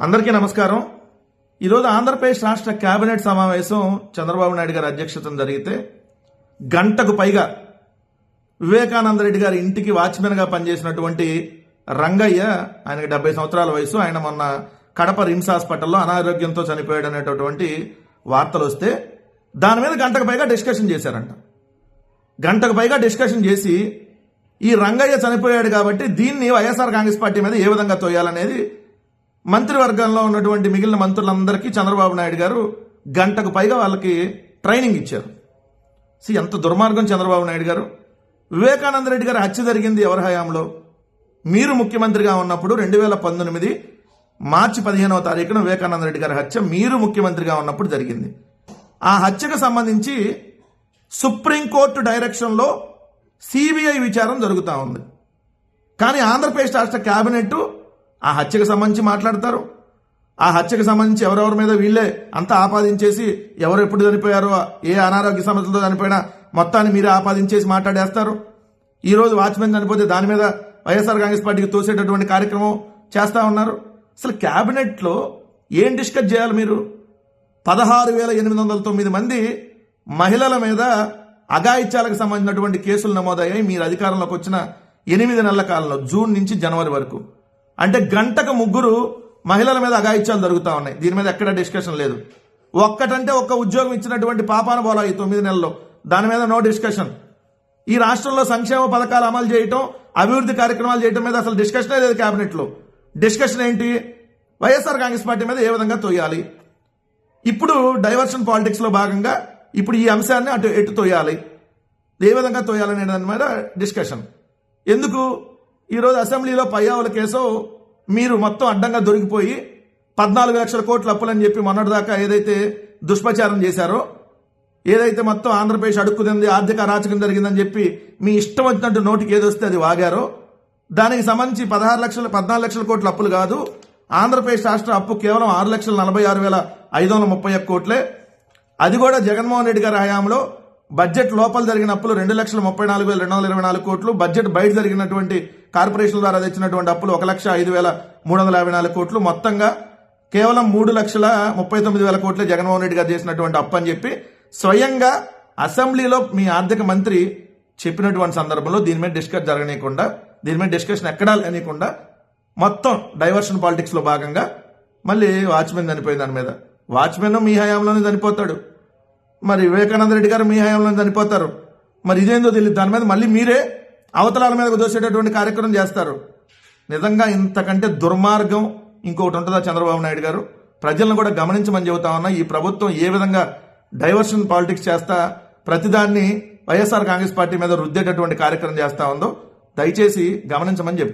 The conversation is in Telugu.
అందరికీ నమస్కారం. ఈరోజు ఆంధ్రప్రదేశ్ రాష్ట్ర కేబినెట్ సమావేశం చంద్రబాబు నాయుడు గారి అధ్యక్షతన జరిగితే గంటకు పైగా వివేకానంద రెడ్డి గారి ఇంటికి వాచ్మెన్గా పనిచేసినటువంటి రంగయ్య ఆయనకి డెబ్బై సంవత్సరాల వయసు ఆయన మొన్న కడప రిమ్స్ హాస్పిటల్లో అనారోగ్యంతో చనిపోయాడు అనేటటువంటి వార్తలు వస్తే దాని మీద గంటకు పైగా డిస్కషన్ చేశారంట. గంటకు పైగా డిస్కషన్ చేసి ఈ రంగయ్య చనిపోయాడు కాబట్టి దీన్ని వైఎస్ఆర్ కాంగ్రెస్ పార్టీ మీద ఏ విధంగా తోయాలనేది మంత్రివర్గంలో ఉన్నటువంటి మిగిలిన మంత్రులందరికీ చంద్రబాబు నాయుడు గారు గంటకు పైగా వాళ్ళకి ట్రైనింగ్ ఇచ్చారు. సి ఎంత దుర్మార్గం చంద్రబాబు నాయుడు గారు. వివేకానంద రెడ్డి గారి హత్య జరిగింది ఎవరి హయాంలో? మీరు ముఖ్యమంత్రిగా ఉన్నప్పుడు రెండు వేల పంతొమ్మిది మార్చి పదిహేనవ తారీఖున వివేకానంద రెడ్డి గారి హత్య మీరు ముఖ్యమంత్రిగా ఉన్నప్పుడు జరిగింది. ఆ హత్యకు సంబంధించి సుప్రీంకోర్టు డైరెక్షన్లో సిబిఐ విచారం జరుగుతూ ఉంది. కానీ ఆంధ్రప్రదేశ్ రాష్ట్ర క్యాబినెట్ ఆ హత్యకు సంబంధించి మాట్లాడతారు. ఆ హత్యకు సంబంధించి ఎవరెవరి మీద వీళ్ళే అంతా ఆపాదించేసి ఎవరు ఎప్పుడు చనిపోయారో ఏ అనారోగ్య సమస్యలతో చనిపోయినా మొత్తాన్ని మీరే ఆపాదించేసి మాట్లాడేస్తారు. ఈరోజు వాచ్మెన్ చనిపోతే దాని మీద వైఎస్ఆర్ కాంగ్రెస్ పార్టీకి తోసేటటువంటి కార్యక్రమం చేస్తా ఉన్నారు. అసలు క్యాబినెట్లో ఏం డిస్కస్ చేయాలి మీరు? పదహారు వేల ఎనిమిది వందల తొమ్మిది మంది మహిళల మీద అఘాయిత్యాలకు సంబంధించినటువంటి కేసులు నమోదయ్యాయి. మీరు అధికారంలోకి వచ్చిన ఎనిమిది నెలల కాలంలో జూన్ నుంచి జనవరి వరకు. అంటే గంటకు ముగ్గురు మహిళల మీద అఘాయిత్యాలు జరుగుతూ ఉన్నాయి. దీని మీద ఎక్కడ డిస్కషన్ లేదు. ఒక్కటంటే ఒక్క ఉద్యోగం ఇచ్చినటువంటి పాపాన బోలా ఈ తొమ్మిది నెలల్లో. దాని మీద నో డిస్కషన్. ఈ రాష్ట్రంలో సంక్షేమ పథకాలు అమలు చేయటం అభివృద్ధి కార్యక్రమాలు చేయటం మీద అసలు డిస్కషనే లేదు క్యాబినెట్లో. డిస్కషన్ ఏంటి? వైఎస్ఆర్ కాంగ్రెస్ పార్టీ మీద ఏ విధంగా తోయాలి? ఇప్పుడు డైవర్షన్ పాలిటిక్స్లో భాగంగా ఇప్పుడు ఈ అంశాన్ని అటు ఎటు తోయాలి? ఏ విధంగా తోయాలనే దాని మీద డిస్కషన్. ఎందుకు? ఈరోజు అసెంబ్లీలో పయ్యావుల కేసు మీరు మొత్తం అడ్డంగా దొరికిపోయి పద్నాలుగు లక్షల కోట్ల అప్పులని చెప్పి మొన్నటిదాకా ఏదైతే దుష్ప్రచారం చేశారో ఏదైతే మొత్తం ఆంధ్రప్రదేశ్ అడుక్కుతుంది ఆర్థిక అరాచకం జరిగిందని చెప్పి మీ ఇష్టం వచ్చినట్టు నోటికి ఏదొస్తే అది వాగారో దానికి సంబంధించి పదహారు లక్షల పద్నాలుగు లక్షల కోట్ల అప్పులు కాదు ఆంధ్రప్రదేశ్ రాష్ట్ర అప్పు కేవలం ఆరు లక్షల నలభై ఆరు వేల ఐదు వందల ముప్పై ఒక్క కోట్లే. అది కూడా జగన్మోహన్ రెడ్డి గారి హయాంలో బడ్జెట్ లోపల జరిగిన అప్పులు రెండు లక్షల ముప్పై నాలుగు వేల రెండు వందల ఇరవై నాలుగు కోట్లు బడ్జెట్ బయట జరిగినటువంటి కార్పొరేషన్ ద్వారా తెచ్చినటువంటి అప్పులు ఒక లక్ష ఐదు వేల మూడు వందల యాభై నాలుగు కోట్లు. మొత్తంగా కేవలం మూడు లక్షల ముప్పై తొమ్మిది వేల కోట్లే జగన్మోహన్ రెడ్డి గారు చేసినటువంటి అప్పు అని చెప్పి స్వయంగా అసెంబ్లీలో మీ ఆర్థిక మంత్రి చెప్పినటువంటి సందర్భంలో దీని మీద డిస్కస్ జరగనీయకుండా దీని మీద డిస్కషన్ ఎక్కడా లేనియకుండా మొత్తం డైవర్షన్ పాలిటిక్స్లో భాగంగా మళ్ళీ వాచ్మెన్ చనిపోయింది దాని మీద. వాచ్మెన్ మీ హయాంలోనే చనిపోతాడు. మరి వివేకానంద రెడ్డి గారు మీ హయాంలోనే చనిపోతారు. మరి ఇదేందో తెలియదు దాని మీద మళ్ళీ మీరే అవతలాల మీద దోసేటటువంటి కార్యక్రమం చేస్తారు. నిజంగా ఇంతకంటే దుర్మార్గం ఇంకొకటి ఉంటుందా చంద్రబాబు నాయుడు గారు? ప్రజలను కూడా గమనించమని చెబుతా ఉన్నా ఈ ప్రభుత్వం ఏ విధంగా డైవర్షన్ పాలిటిక్స్ చేస్తా ప్రతిదాన్ని వైఎస్ఆర్ కాంగ్రెస్ పార్టీ మీద రుద్దేటటువంటి కార్యక్రమం చేస్తా ఉందో దయచేసి గమనించమని చెప్తాను